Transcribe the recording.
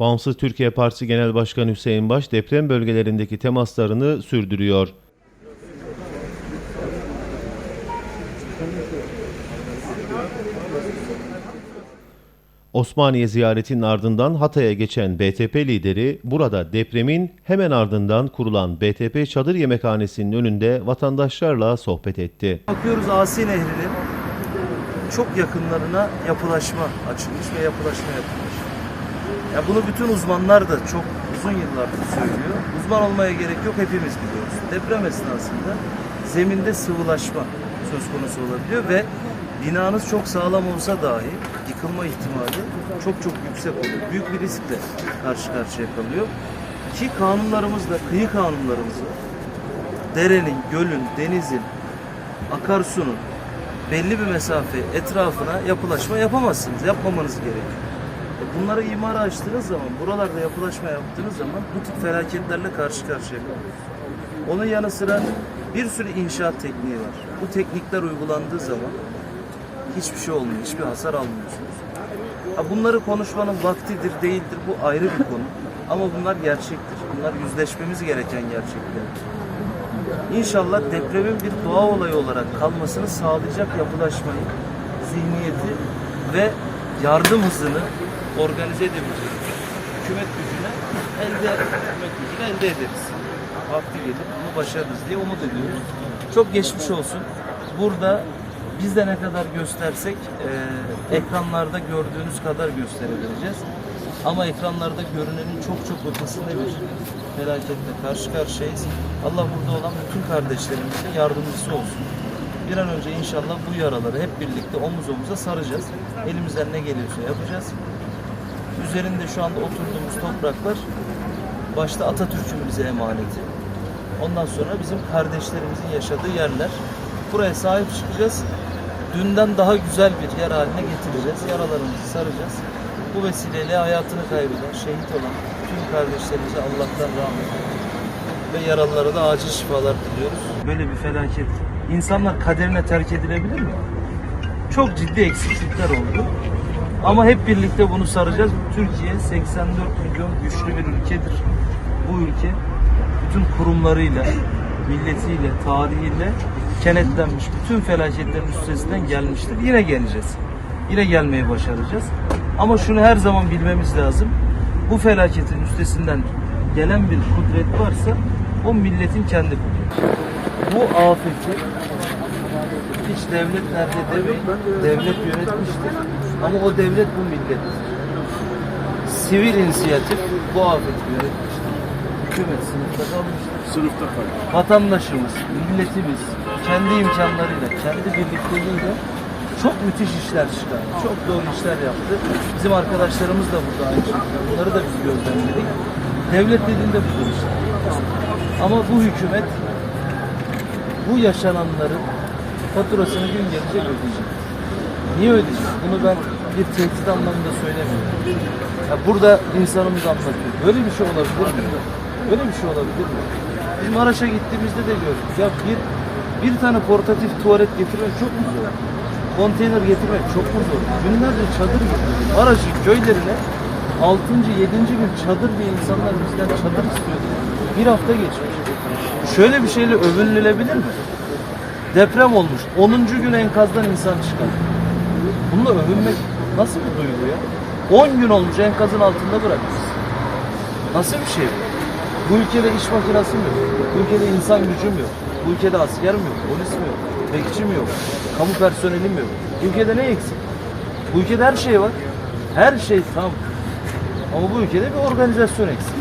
Bağımsız Türkiye Partisi Genel Başkanı Hüseyin Baş deprem bölgelerindeki temaslarını sürdürüyor. Osmaniye ziyaretinin ardından Hatay'a geçen BTP lideri burada depremin hemen ardından kurulan BTP Çadır Yemekhanesi'nin önünde vatandaşlarla sohbet etti. Bakıyoruz Asi Nehri'nin çok yakınlarına yapılaşma açılmış ve yapılaşma yapılmış. Ya bunu bütün uzmanlar da çok uzun yıllardır söylüyor. Uzman olmaya gerek yok hepimiz biliyoruz. Deprem esnasında zeminde sıvılaşma söz konusu olabiliyor ve binanız çok sağlam olsa dahi yıkılma ihtimali çok çok yüksek oluyor. Büyük bir riskle karşı karşıya kalıyor. Ki kanunlarımızda, kıyı kanunlarımızda derenin, gölün, denizin, akarsunun belli bir mesafe etrafına yapılaşma yapamazsınız. Yapmamanız gerekiyor. Bunları imara açtığınız zaman, buralarda yapılaşma yaptığınız zaman bu tip felaketlerle karşı karşıya kalıyorsunuz. Onun yanı sıra bir sürü inşaat tekniği var. Bu teknikler uygulandığı zaman hiçbir şey olmuyor, hiçbir hasar almıyorsunuz. Bunları konuşmanın vaktidir, değildir bu ayrı bir konu. Ama bunlar gerçektir. Bunlar yüzleşmemiz gereken gerçekler. İnşallah depremin bir doğa olayı olarak kalmasını sağlayacak yapılaşmayı, zihniyeti ve yardım hızını organize edebilecek hükümet gücüne elde, hükümet gücüne elde ederiz. Vakti gelir bunu başarırız diye umut ediyoruz. Çok geçmiş olsun. Burada biz de ne kadar göstersek e, ekranlarda gördüğünüz kadar gösterebileceğiz. Ama ekranlarda görünenin çok çok ötesinde bir felaketle karşı karşıyayız. Allah burada olan bütün kardeşlerimizin yardımcısı olsun. Bir an önce inşallah bu yaraları hep birlikte omuz omuza saracağız. Elimizden ne geliyorsa yapacağız. Üzerinde şu anda oturduğumuz topraklar başta Atatürk'ün bize emaneti. Ondan sonra bizim kardeşlerimizin yaşadığı yerler. Buraya sahip çıkacağız. Dünden daha güzel bir yer haline getireceğiz. Yaralarımızı saracağız. Bu vesileyle hayatını kaybeden, şehit olan tüm kardeşlerimize Allah'tan rahmet ve yaralılara da acil şifalar diliyoruz. Böyle bir felaket. İnsanlar kaderine terk edilebilir mi? Çok ciddi eksiklikler oldu. Ama hep birlikte bunu saracağız. Türkiye 84 milyon güçlü bir ülkedir. Bu ülke bütün kurumlarıyla, milletiyle, tarihiyle kenetlenmiş bütün felaketlerin üstesinden gelmiştir. Yine geleceğiz. Yine gelmeyi başaracağız. Ama şunu her zaman bilmemiz lazım. Bu felaketin üstesinden gelen bir kudret varsa o milletin kendi kudreti. Bu afeti hiç devlet nerede demeyin. Devlet yönetmiştir. Ama o devlet bu millettir. Sivil inisiyatif bu afeti yönetmiştir. Hükümet sınıfta kalmıştır. Sınıfta kalıyor. Vatandaşımız, milletimiz kendi imkanlarıyla, kendi birlikteliğiyle çok müthiş işler çıkardı. Çok doğru işler yaptı. Bizim arkadaşlarımız da burada aynı şekilde. Bunları da biz gözlemledik. Devlet dediğinde budur işte. Ama bu hükümet bu yaşananların faturasını gün gelecek ödeyecek. Niye ödeyecek? Bunu ben bir tehdit anlamında söylemiyorum. Ya burada insanımız anlatıyor. Böyle bir şey olabilir mi? Böyle bir şey olabilir mi? Biz Maraş'a gittiğimizde de gördük. Ya bir bir tane portatif tuvalet getirmek çok mu zor? Konteyner getirmek çok mu zor? Günlerce çadır getirdik. Maraş'ın köylerine 6. 7. gün çadır diye insanlar bizden çadır istiyordu. Bir hafta geçmiş. Şöyle bir şeyle övünülebilir mi? Deprem olmuş. 10. gün enkazdan insan çıkar. Bununla övünmek nasıl bir duygu ya? 10 gün olmuş enkazın altında bırakmışız. Nasıl bir şey bu? Bu ülkede iş makinası mı yok? Bu ülkede insan gücü mü yok? Bu ülkede asker mi yok? Polis mi yok? Bekçi mi yok? Kamu personeli mi yok? Ülkede ne eksik? Bu ülkede her şey var. Her şey tam. Ama bu ülkede bir organizasyon eksik.